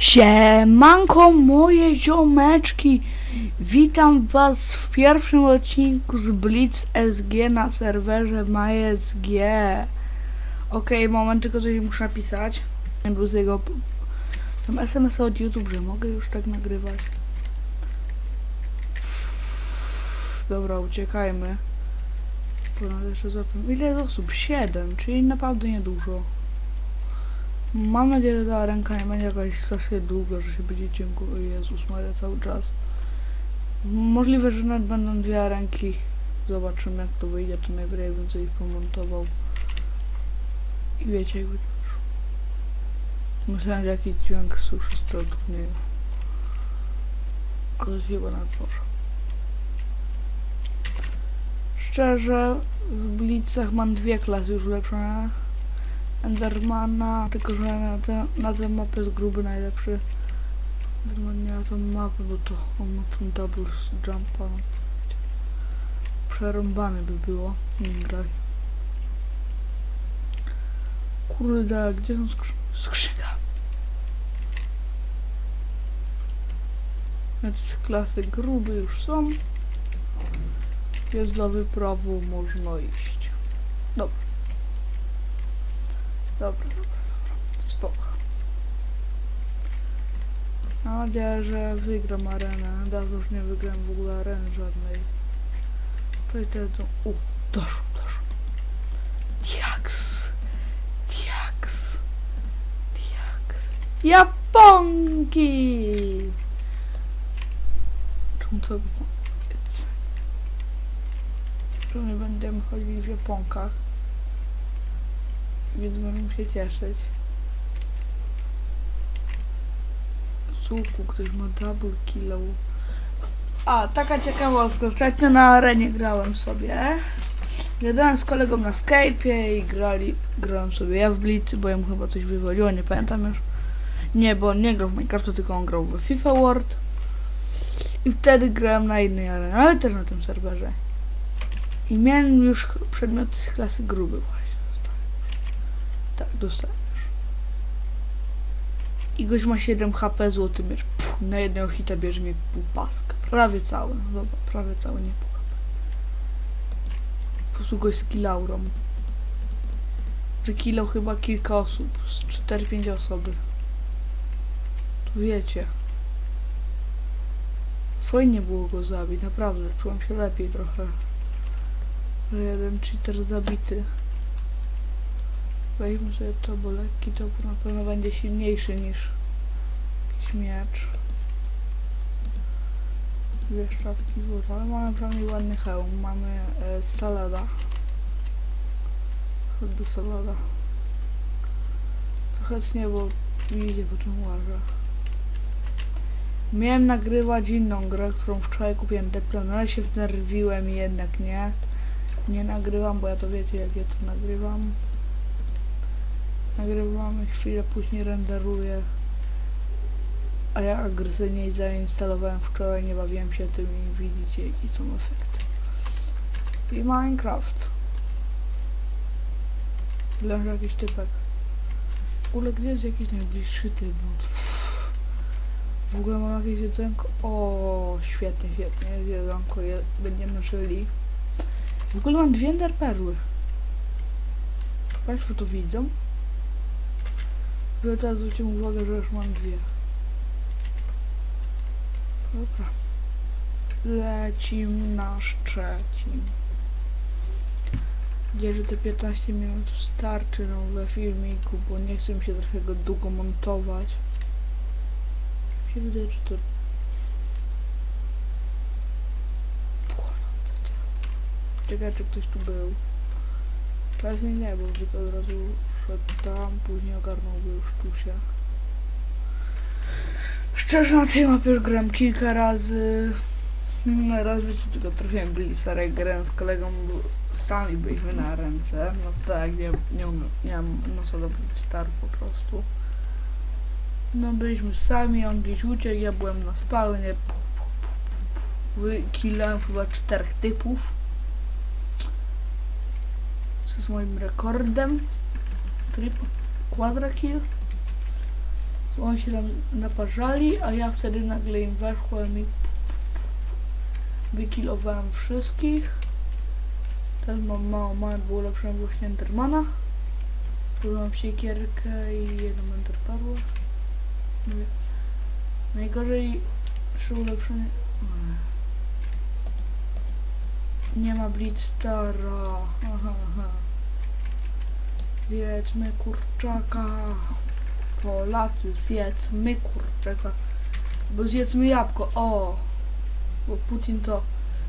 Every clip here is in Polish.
Siemanko moje ziomeczki. Witam was w pierwszym odcinku z Blitz SG na serwerze MySG Okej, moment, tylko coś muszę napisać. Z jego Tam SMS od YouTube, że mogę już tak nagrywać. Dobra, uciekajmy. Ponad jeszcze zapomnę Ile osób? 7, czyli naprawdę niedużo Mam nadzieję, że ta ręka nie będzie jakaś strasznie długa, że się będzie. O Jezus Maria, cały czas. Możliwe, że nawet będą dwie ręki. Zobaczymy jak to wyjdzie, to najwyżej bym coś pomontował. I wiecie jakby to wyszło. Myślałem, że jakiś dźwięk suszy z turnieju. Ale chyba natworzę. Szczerze, w Blitzach mam dwie klasy już ulepszone. Endermana, tylko że na, te, na tę mapę jest gruby najlepszy. Enderman nie na tą mapę, bo to on ma ten double jumpa. Przerąbany by było, nim grać. Kurde, gdzie są skrzy skrzynka? Więc klasy gruby już są. Więc do wyprawu można iść. Dobra. Dobra, dobra, dobra. Spoko. Mam nadzieję, że wygram arenę. Dawno już nie wygrałem w ogóle areny żadnej. To i teraz. U, doszło, doszło. Diaks. Diaks. Diaks. Japonki! Czemu to... Czemu nie będziemy chodzić w Japonkach? Więc możemy się cieszyć. Z łuku ktoś ma double kill. A, taka ciekawostka. Ostatnio na arenie grałem sobie. Gadałem z kolegą na Skype'ie i grali, grałem sobie ja w Blitzy, bo ja chyba coś wywaliło, nie pamiętam już. Nie, bo on nie grał w Minecraftu, tylko on grał w FIFA World. I wtedy grałem na innej arenie, ale też na tym serwerze. I miałem już przedmioty z klasy gruby właśnie. Tak, już. I gość ma 7 HP, złoty miecz. Na jednego hita bierze mi pół paska. Prawie cały, no dobra, prawie cały, nie pół HP. Po prostu gość z kilaurą. Wykilał chyba kilka osób, z 4-5 osoby. Tu wiecie. Fajnie było go zabić, naprawdę, czułem się lepiej trochę. Jeden cheater zabity. Weźmy sobie to, bo lekki to na pewno będzie silniejszy niż jakiś miecz. Dwie sztabki złota, ale mamy przynajmniej ładny hełm. Mamy e, salada. Chodź do salada. Trochę nie, bo idzie po czym łażę. Miałem nagrywać inną grę, którą wczoraj kupiłem Deplan, ale się wnerwiłem jednak nie. Nie nagrywam, bo ja to wiecie jak ja to nagrywam. Nagrywamy chwilę, później renderuję. A ja agresywnie zainstalowałem wczoraj, nie bawiłem się tym i widzicie jaki są efekty. I Minecraft. Leży jakiś typek. W ogóle gdzie jest jakiś najbliższy typ? No, W ogóle mam jakieś jedzonko. O, świetnie, świetnie. Jest jedzonko, je, będziemy żyli. W ogóle mam dwie enderperły. Państwo to widzą? Wy teraz zwróćcie uwagę, że już mam dwie. Dobra. Lecim na Szczecin. Gdzie, że te 15 minut starczy no, we filmiku, bo nie chcę mi się trochę go długo montować. Mi się wydaje, że to... Czekaj, czy ktoś tu był. Pewnie nie, bo by od razu tam, później ogarnąłby już tu się. Szczerze na tej mapie już grałem kilka razy. No raz wiecie, tylko trafiłem jak grałem z kolegą, sami byliśmy na ręce. No tak, nie, nie, nie mam nosa do Blitzstarów po prostu. No byliśmy sami, on gdzieś uciekł, ja byłem na spawnie. Wykillałem chyba czterech typów. Co jest moim rekordem. Trip, quadra kill. Oni się tam naparzali, a ja wtedy nagle im weszłem i wykilowałem wszystkich. Teraz mam mało, mało było lepszego właśnie Endermana. Mam siekierkę i jedną Enderperłę. Najgorzej przy ulepszeniu... Nie ma Blitzstara. Aha, aha. Jedzmy kurczaka. Polacy, zjedzmy kurczaka. Bo zjedzmy jabłko. O! Bo Putin to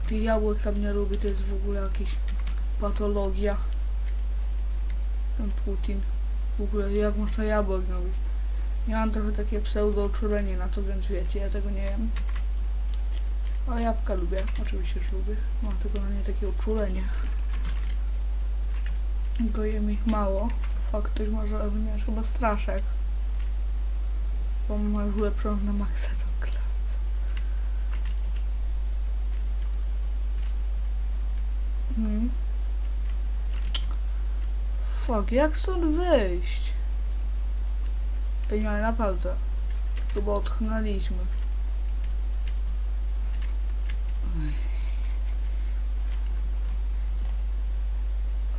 tych jabłek tam nie lubi, to jest w ogóle jakaś patologia. Ten Putin. W ogóle jak można jabłek robić? Ja mam trochę takie pseudo uczulenie na to, więc wiecie, ja tego nie wiem. Ale jabłka lubię, oczywiście, że lubię. Mam tylko na nie takie uczulenie. Tylko ich mało. Fakt, ktoś może rozumiesz, chyba straszek. Bo mam już ulepszoną na maksa tą klasę. Hmm. Fuck, jak stąd wyjść? Ale naprawdę. Chyba odchnęliśmy.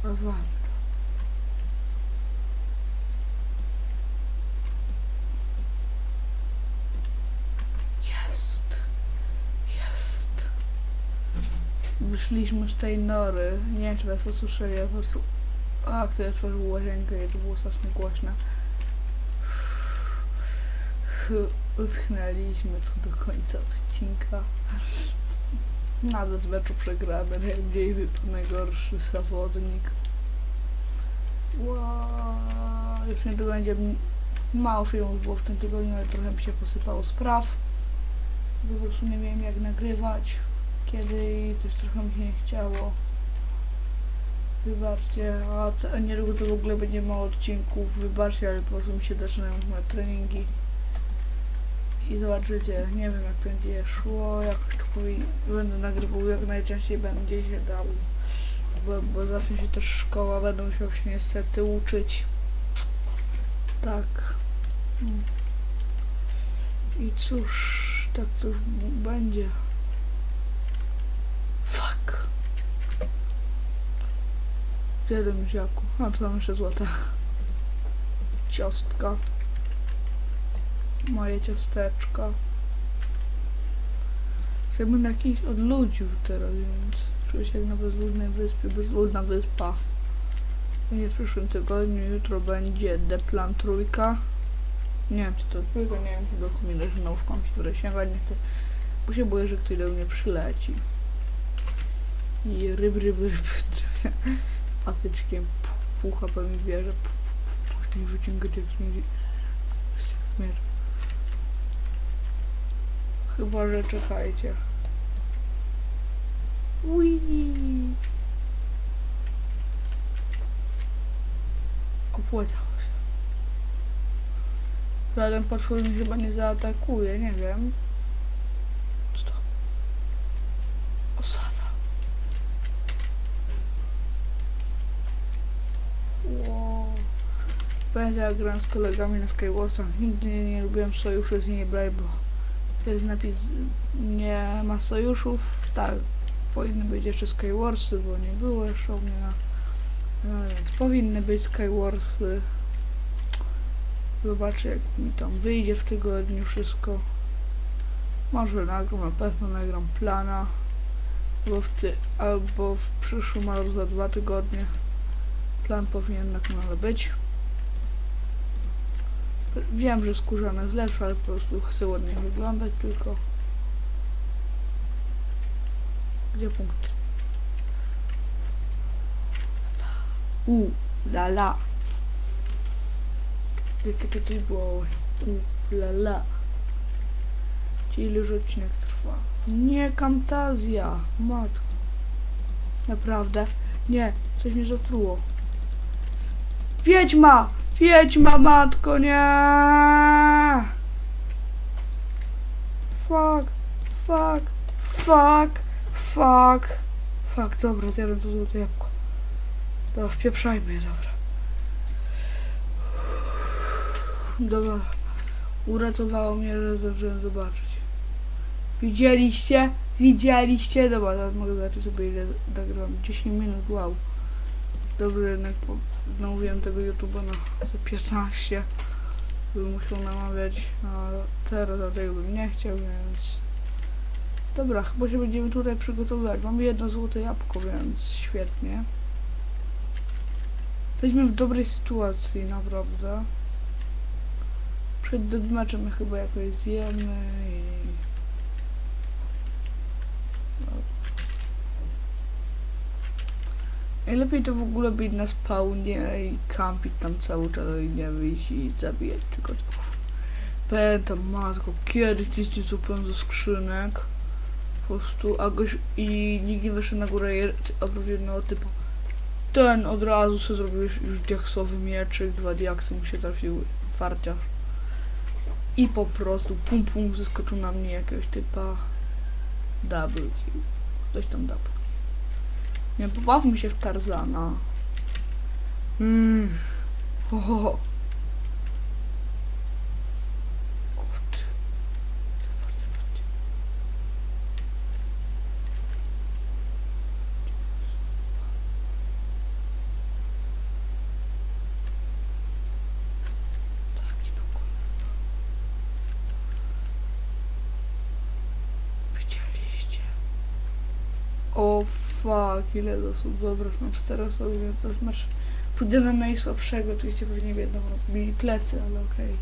Rozwalmy to. Jest. Jest. Wyszliśmy z tej nory. Nie wiem, czy was usłyszeli, ja po prostu... A, ktoś otworzył łazienkę i to było strasznie głośne. Uschnęliśmy to do końca odcinka. Nawet meczu przegramy, najmniej najgorszy zawodnik. Wow, już nie będzie mało filmów było w tym tygodniu, ale trochę mi się posypało spraw. Po prostu nie wiem jak nagrywać, kiedy też trochę mi się nie chciało. Wybaczcie, a t- a niedługo to w ogóle będzie mało odcinków, wybaczcie, ale po prostu mi się zaczynają moje treningi. I zobaczycie, nie wiem jak to będzie szło, jak to będę nagrywał jak najczęściej będzie się dało. Bo, bo zacznie się też szkoła, będę musiał się niestety uczyć. Tak. I cóż, tak to już będzie. Fuck. Jeden ziaku. A to tam jeszcze złota. Ciostka. Moje ciasteczka. Chciałbym jakiś odludził teraz, więc czuję się jak na bezludnej wyspie. Bezludna wyspa. Będzie w przyszłym tygodniu, jutro będzie Deplan trójka. Nie wiem czy to trójka, nie wiem, chyba mi leży na łóżku, mam się tutaj sięgać, nie chcę. Bo się boję, że ktoś do mnie przyleci. I ryb, ryb, ryb, drewnia patyczkiem pu- pół HP mi bierze, pu- pu- pu- później śmierdzi. Jak śmierć. Chyba, że czekajcie. Ui. Opłacało się. Żaden potwór mnie chyba nie zaatakuje, nie wiem. Co to? Osada. Wow. Jak gram z kolegami na Skywarsach. Nigdy nie, nie lubiłem sojuszy z brać, bo jest napis nie ma sojuszów. Tak, powinny być jeszcze Skywarsy, bo nie było jeszcze u mnie na... No więc powinny być Skywarsy. Zobaczę jak mi tam wyjdzie w tygodniu wszystko. Może nagram, na pewno nagram plana. Albo w, ty, albo w przyszłym, albo za dwa tygodnie. Plan powinien na kanale być. Wiem, że skórzane jest lepsze, ale po prostu chcę ładnie wyglądać tylko. Gdzie punkt? U, la la. Gdzie takie coś było? U, la la. Czyli już odcinek trwa? Nie, Camtazja. Matko. Naprawdę? Nie, coś mnie zatruło. Wiedźma! Wiedźma, matko, nie! Fuck, fuck, fuck, fuck, fuck, dobra, zjadłem to złote jabłko. Dobra, wpieprzajmy je, dobra. Dobra, uratowało mnie, że zdążyłem zobaczyć. Widzieliście? Widzieliście? Dobra, teraz mogę zobaczyć sobie ile nagrałem. 10 minut, wow. Dobry jednak po- zamówiłem tego YouTube'a na za 15. Bym musiał namawiać, a teraz dlatego bym nie chciał, więc... Dobra, chyba się będziemy tutaj przygotowywać. Mamy jedno złote jabłko, więc świetnie. Jesteśmy w dobrej sytuacji, naprawdę. Przed deadmatchem chyba jakoś zjemy i... Najlepiej to w ogóle być na spawnie i kampić tam cały czas i nie wyjść i zabijać przygotów. Pamiętam, matko, kiedyś gdzieś nie zupełnie ze skrzynek. Po prostu, a goś, i nikt nie wyszedł na górę oprócz jednego typu. Ten od razu sobie zrobił już, diaksowy mieczyk, dwa diaksy mu się trafiły, farciarz. I po prostu pum pum zeskoczył na mnie jakiegoś typa double kill. Coś tam double. Nie pobawmy się w Tarzana. Mm. Ho, ho, to fuck, ile zasób. Dobra, są cztery osoby, więc teraz masz... Pójdę na najsłabszego, oczywiście pewnie będą robili plecy, ale okej.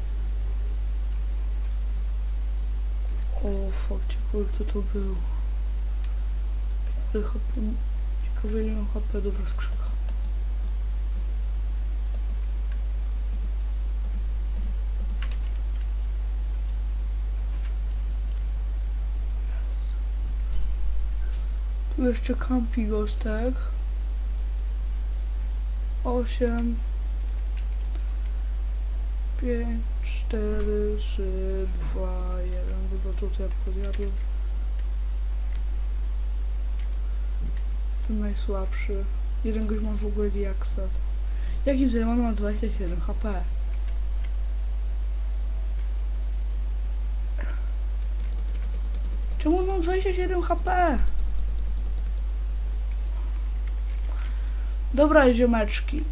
O fuck, ciekawe kto to był. Ciekawe ile mam HP, dobra skrzynka. Jeszcze kampi gostek. Osiem. Pięć, cztery, trzy, dwa, jeden. Chyba tutaj podjadłem. Ten najsłabszy. Jeden gość ma w ogóle diaksa. Jaki mam? Mam 27 HP. Czemu mam 27 HP? Dobra, ziomeczki.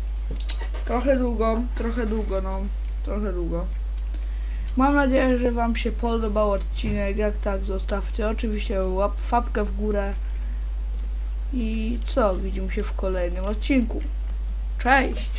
Trochę długo, trochę długo, no. Trochę długo. Mam nadzieję, że Wam się podobał odcinek. Jak tak, zostawcie oczywiście łap, fapkę w górę. I co? Widzimy się w kolejnym odcinku. Cześć!